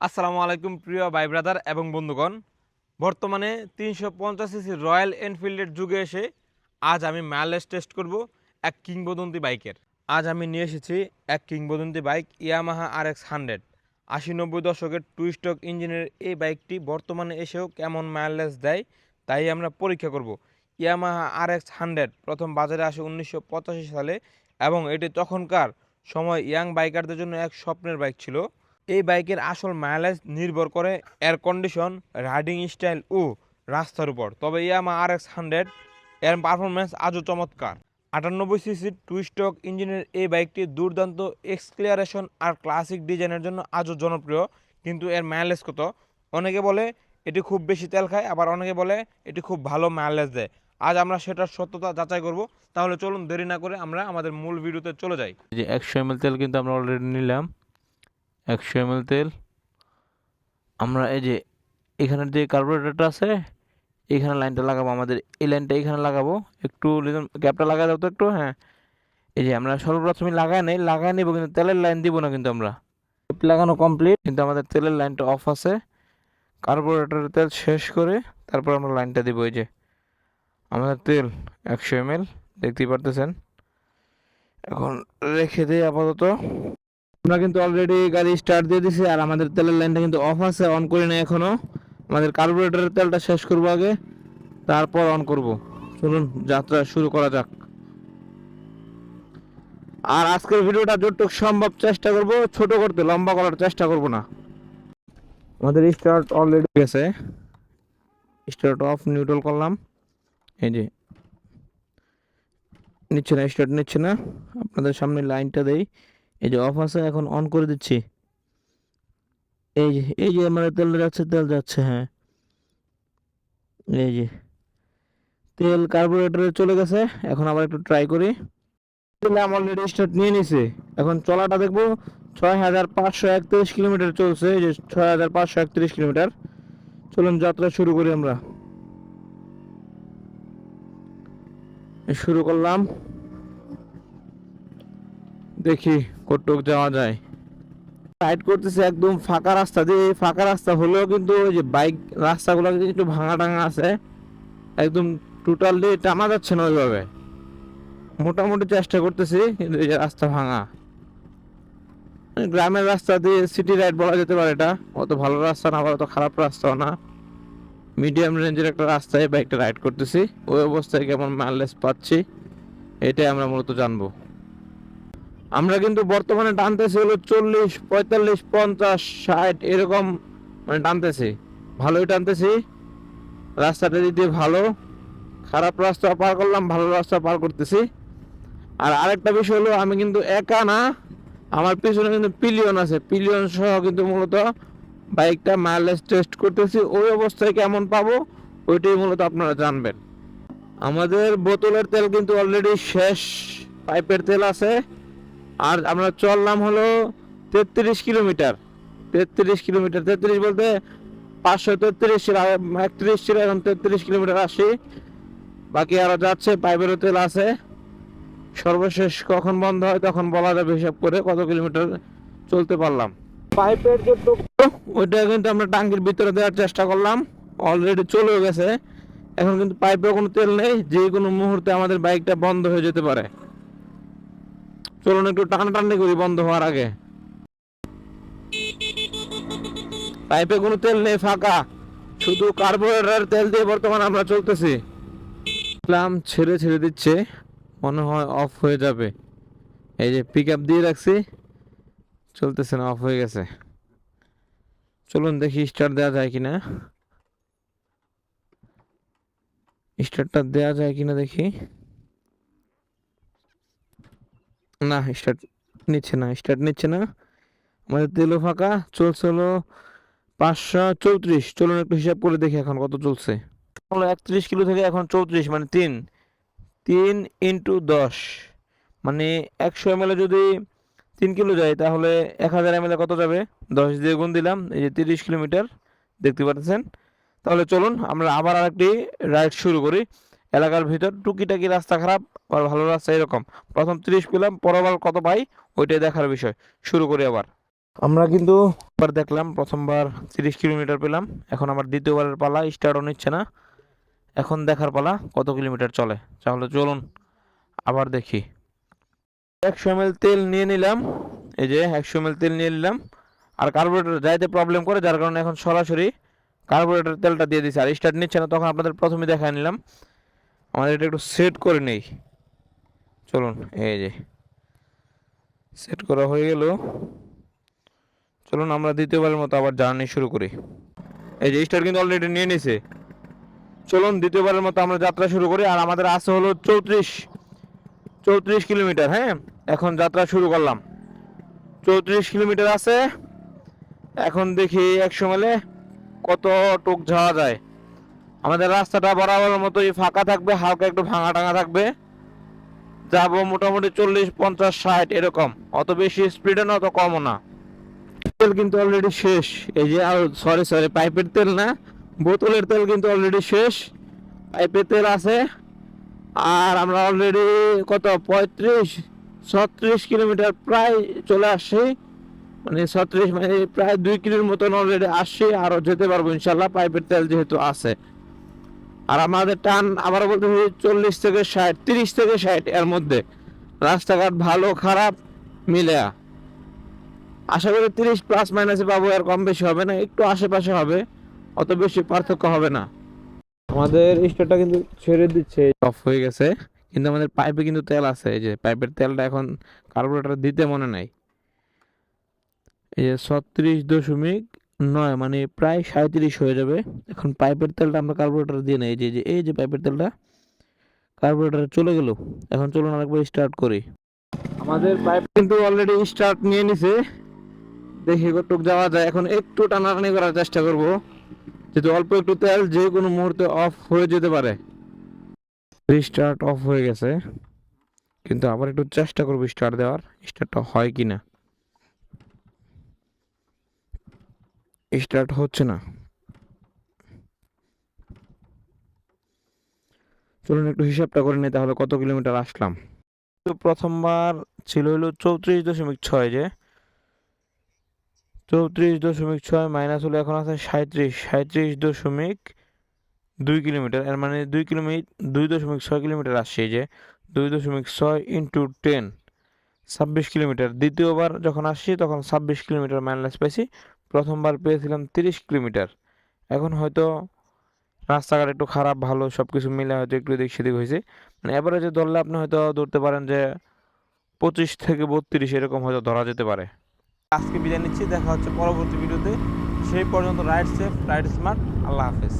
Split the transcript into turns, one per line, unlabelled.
আসসালামু আলাইকুম প্রিয় ভাই ব্রাদার এবং বন্ধুগণ। বর্তমানে তিনশো পঞ্চাশ রয়্যাল এনফিল্ডের যুগে এসে আজ আমি মাইলেজ টেস্ট করব এক কিংবদন্তি বাইকের। আজ আমি নিয়ে এসেছি এক কিংবদন্তি bike Yamaha R X hundred. আশি নব্বই দশকের টু স্টক ইঞ্জিনের এই বাইকটি বর্তমানে এসেও কেমন মাইলেজ দেয় তাই আমরা পরীক্ষা করব। ইয়ামাহা আর এক্স হান্ড্রেড প্রথম বাজারে আসে উনিশশো পঁচাশি সালে এবং এটি তখনকার সময় ইয়াং বাইকারদের জন্য এক স্বপ্নের বাইক ছিল। এই বাইকের আসল মাইলেজ নির্ভর করে এয়ার কন্ডিশন রাইডিং স্টাইল ও রাস্তার উপর। তবে ইয়ামা আর এক্স হান্ড্রেড এর পারফরমেন্স আজও চমৎকার। আটানব্বই সিসির টু স্টক ইঞ্জিনের এই বাইকটি দুর্দান্ত এক্সক্লিয়ারেশন আর ক্লাসিক ডিজাইনের জন্য আজও জনপ্রিয়, কিন্তু এর মাইলেজ কত? অনেকে বলে এটি খুব বেশি তেল খায়, আবার অনেকে বলে এটি খুব ভালো মাইলেজ দেয়। আজ আমরা সেটার সত্যতা যাচাই করব। তাহলে চলুন দেরি না করে আমরা আমাদের মূল ভিডিওতে চলে যাই।
যে একশো এম তেল কিন্তু আমরা অলরেডি নিলাম। একশো এম তেল। আমরা এই যে এখানের যে কার্বোরেটরটা আছে এইখানে লাইনটা লাগাবো। আমাদের এই লাইনটা এখানে লাগাবো। একটু গ্যাপটা লাগা দাও তো একটু হ্যাঁ। এই যে আমরা সর্বপ্রথমে লাগাই নেই, লাগাই নেব কিন্তু তেলের লাইন দিব না কিন্তু আমরা। গ্যাপ লাগানো কমপ্লিট কিন্তু আমাদের তেলের লাইনটা অফ আছে। কার্বোরেটরের তেল শেষ করে তারপর আমরা লাইনটা দিব এই যে। আমাদের তেল একশো এম দেখতেই পারতেছেন। এখন রেখে দিই আপাতত। আমরা কিন্তু অলরেডি গাড়ি স্টার্ট দিয়ে দিছি আর আমাদের তেলের লাইনটা কিন্তু অফ আছে অন করি না এখনও। আমাদের কার্বোরেটরের তেলটা শেষ করব আগে, তারপর অন করব। চলুন, যাত্রা শুরু করা যাক। আর আজকের ভিডিওটা যতটুকু সম্ভব চেষ্টা করব, ছোট করতে, লম্বা করার চেষ্টা করব না। আমাদের স্টার্ট অলরেডি গেছে। স্টার্ট অফ নিউট্রাল করলাম। এই যে, নিচ্ছে না স্টার্ট নিচ্ছে না। আপনাদের সামনে লাইনটা দেই। এই যে অফ আছে, এখন অন করে দিচ্ছি। এই যে এই যে আমাদের তেল যাচ্ছে তেল যাচ্ছে হ্যাঁ। এই যে, তেল কার্বোরেটরে চলে গেছে, এখন আবার একটু ট্রাই করি। দিলাম অলরেডি স্টার্ট নিয়ে নিছে। এখন চলাটা দেখব ছয় হাজার পাঁচশো একত্রিশ কিলোমিটার চলছে, এই যে ছয় হাজার পাঁচশো একত্রিশ কিলোমিটার। চলুন যাত্রা শুরু করি আমরা। শুরু করলাম। দেখি কতটুক যাওয়া যায়। রাইড করতেছে একদম ফাঁকা রাস্তা দিয়ে ফাঁকা রাস্তা হলেও কিন্তু ওই যে বাইক রাস্তাগুলো কিন্তু একটু ভাঙা টাঙা আছে। একদম টোটালি টানা যাচ্ছে না ওইভাবে। মোটামুটি চেষ্টা করতেছি, কিন্তু এই যে রাস্তা ভাঙা। গ্রামের রাস্তা দিয়ে সিটি রাইড বলা যেতে পারে এটা। অত ভালো রাস্তা না, আবার অত খারাপ রাস্তাও না। মিডিয়াম রেঞ্জের একটা রাস্তায় বাইকটা রাইড করতেছি। ওই অবস্থায় কেমন মাইলেজ পাচ্ছি, এটাই আমরা মূলত জানব। আমরা কিন্তু বর্তমানে টানতেছি হলো চল্লিশ, পঁয়তাল্লিশ, পঞ্চাশ, ষাট, এরকম মানে টানতেছি। ভালোই টানতেছি। রাস্তাটা দিয়ে ভালো, খারাপ রাস্তা পার করলাম, ভালো রাস্তা পার করতেছি। আর আরেকটা বিষয় হলো, আমি কিন্তু একা না, আমার পিছনে কিন্তু পিলিয়ন আছে। পিলিয়ন সহ কিন্তু মূলত বাইকটা মাইলেজ টেস্ট করতেছি। ওই অবস্থায় কেমন পাবো, ওইটাই মূলত আপনারা জানবেন। আমাদের বোতলের তেল কিন্তু অলরেডি শেষ, পাইপের তেল আছে। আর আমরা চললাম হলো তেত্রিশ কিলোমিটার। তেত্রিশ কিলোমিটার তেত্রিশ বলতে পাঁচশো তেত্রিশ ছিল একত্রিশ ছিল এখন তেত্রিশ কিলোমিটার আসি বাকি আরও যাচ্ছে পাইপেরও তেল আছে। সর্বশেষ কখন বন্ধ হয় তখন বলা যাবে হিসাব করে কত কিলোমিটার চলতে পারলাম। পাইপের যে ওইটা কিন্তু আমরা টাঙ্কির ভিতরে দেওয়ার চেষ্টা করলাম। অলরেডি চলেও গেছে। এখন কিন্তু পাইপে কোনো তেল নেই। যে কোনো মুহূর্তে আমাদের বাইকটা বন্ধ হয়ে যেতে পারে। চলুন একটু টানাটানি করি, বন্ধ হওয়ার আগে। পাইপে কোনো তেল নেই, ফাঁকা। শুধু কার্বোরেটর তেল দিয়ে বর্তমানে আমরা চলতেছি। প্লাম ছেড়ে ছেড়ে দিচ্ছে, মনে হয় অফ হয়ে যাবে। এই যে পিক আপ দিয়ে রাখছি, চলতেছে না, অফ হয়ে গেছে। চলুন দেখি স্টার্ট দেওয়া যায় কিনা। স্টার্টটা দেওয়া যায় কিনা দেখি। না স্টার্ট নিচ্ছে না স্টার্ট নিচ্ছে না। আমাদের তেলও ফাঁকা চলছে হলো পাঁচশো চৌত্রিশ। চলুন একটু হিসাব করে দেখি এখন কত চলছে। হলো একত্রিশ কিলো থেকে এখন চৌত্রিশ মানে তিন। তিন ইন্টু দশ। মানে একশো এম যদি তিন কিলো যায়, তাহলে এক হাজার এম কত যাবে? দশ দিয়ে গুণ দিলাম, এই যে তিরিশ কিলোমিটার, দেখতে পাচ্ছেন? তাহলে চলুন, আমরা আবার আরেকটি রাইড শুরু করি। এলাকার ভিতর টুকিটাকি রাস্তা খারাপ আর ভালো রাস্তা এরকম। প্রথম তিরিশ পেলাম পরবার কত পাই? ওইটাই দেখার বিষয়। শুরু করি আবার। আমরা কিন্তু এবার দেখলাম প্রথমবার তিরিশ কিলোমিটার পেলাম। এখন আমার দ্বিতীয়বারের পালা স্টার্টও নিচ্ছে না। এখন দেখার পালা কত কিলোমিটার চলে? তাহলে চলুন আবার দেখি। একশো এম তেল নিয়ে নিলাম। এই যে একশো এম তেল নিয়ে নিলাম। আর কার্বোরেটর যাইতে প্রবলেম করে যার কারণে এখন সরাসরি কার্বোরেটর তেলটা দিয়ে দিছি। আর স্টার্ট নিচ্ছে না তখন আপনাদের প্রথমে দেখায় নিলাম। আমাদের এটা একটু সেট করে নেই। চলুন, এই যে। সেট করা হয়ে গেল। চলুন, আমরা দ্বিতীয়বারের মতো আবার জার্নি শুরু করি। এই যে স্টার কিন্তু অলরেডি নিয়ে নিছে। চলুন, দ্বিতীয়বারের মতো আমরা যাত্রা শুরু করি। আর আমাদের আছে হলো চৌত্রিশ। চৌত্রিশ কিলোমিটার হ্যাঁ? এখন যাত্রা শুরু করলাম। চৌত্রিশ কিলোমিটার আছে। এখন দেখি একশো মেলে কত টুক যাওয়া যায়। আমাদের রাস্তাটা বরাবরের মতোই ফাঁকা থাকবে, হালকা একটু ভাঙা টাঙা থাকবে। যাব মোটামুটি চল্লিশ, পঞ্চাশ, ষাট, এরকম। অত বেশি স্পিডে না, অত কমও না। তেল কিন্তু অলরেডি শেষ। এই যে আর সরি সরি পাইপের তেল না, বোতলের তেল কিন্তু অলরেডি শেষ। পাইপের তেল আছে। আর আমরা অলরেডি কত, পঁয়ত্রিশ, ছত্রিশ কিলোমিটার প্রায় চলে আসছি। মানে ছত্রিশ মানে প্রায় দুই কিলোর মতন অলরেডি আসছি। আরও যেতে পারব ইনশাল্লাহ, পাইপের তেল যেহেতু আছে। আর আমাদের টান আবার বলতে চল্লিশ থেকে ষাট তিরিশ থেকে ষাট এর মধ্যে। রাস্তাঘাট ভালো খারাপ মিলে। আশা করি তিরিশ প্লাস মাইনাসে পাবো আর কম বেশি হবে না একটু আশেপাশে হবে অত বেশি পার্থক্য হবে না। আমাদের স্টোরটা কিন্তু ছেড়ে দিচ্ছে। অফ হয়ে গেছে কিন্তু আমাদের পাইপে কিন্তু তেল আছে এই যে পাইপের তেলটা এখন কার্বোরেটর দিতে মনে নাই। এই যে ছত্রিশ দশমিক নয় মানে প্রায় সাঁত্রিশ হয়ে যাবে। এখন পাইপের তেলটা আমরা কার্বোরেটর দিয়ে নেই, যে এই যে পাইপের তেলটা কার্বোরেটরে চলে গেল। এখন চলুন আরেকবার স্টার্ট করি। আমাদের পাইপ কিন্তু অলরেডি স্টার্ট নিয়ে নিছে। দেখি কতটুক যাওয়া যায়। এখন একটু টানাটানি করার চেষ্টা করব। যেহেতু অল্প একটু তেল, যে কোনো মুহূর্তে অফ হয়ে যেতে পারে। রিস্টার্ট অফ হয়ে গেছে। কিন্তু আবার একটু চেষ্টা করব স্টার্ট দেওয়ার। স্টার্টটা হয় কি না স্টার্ট হচ্ছে না। চলুন একটু হিসাবটা করে নিই, তাহলে কত কিলোমিটার আসলাম? তো প্রথমবার ছিল হলো চৌত্রিশ দশমিক ছয় যে। চৌত্রিশ দশমিক ছয় মাইনাস হলো এখন আছে সাঁত্রিশ সাঁত্রিশ দশমিক দুই কিলোমিটার, এর মানে দুই কিলোমিটার দুই দশমিক ছয় কিলোমিটার আসছে যে। দুই দশমিক ছয় ইন্টু টেন ছাব্বিশ কিলোমিটার। দ্বিতীয়বার যখন আসছি তখন ছাব্বিশ কিলোমিটার মাইনাস পেয়েছি প্রথমবার পেয়েছিলাম তিরিশ কিলোমিটার। এখন হয়তো রাস্তাঘাট একটু খারাপ, ভালো সব কিছু মিলে হয়তো একটু এদিক সেদিক হয়েছে। মানে অ্যাভারেজে ধরলে আপনি হয়তো ধরতে পারেন যে পঁচিশ থেকে বত্রিশ এরকম হয়তো ধরা যেতে পারে।
আজকে বিদায় নিচ্ছি, দেখা হচ্ছে পরবর্তী ভিডিওতে। সেই পর্যন্ত রাইড সেফ রাইড স্মার্ট, আল্লাহ হাফেজ।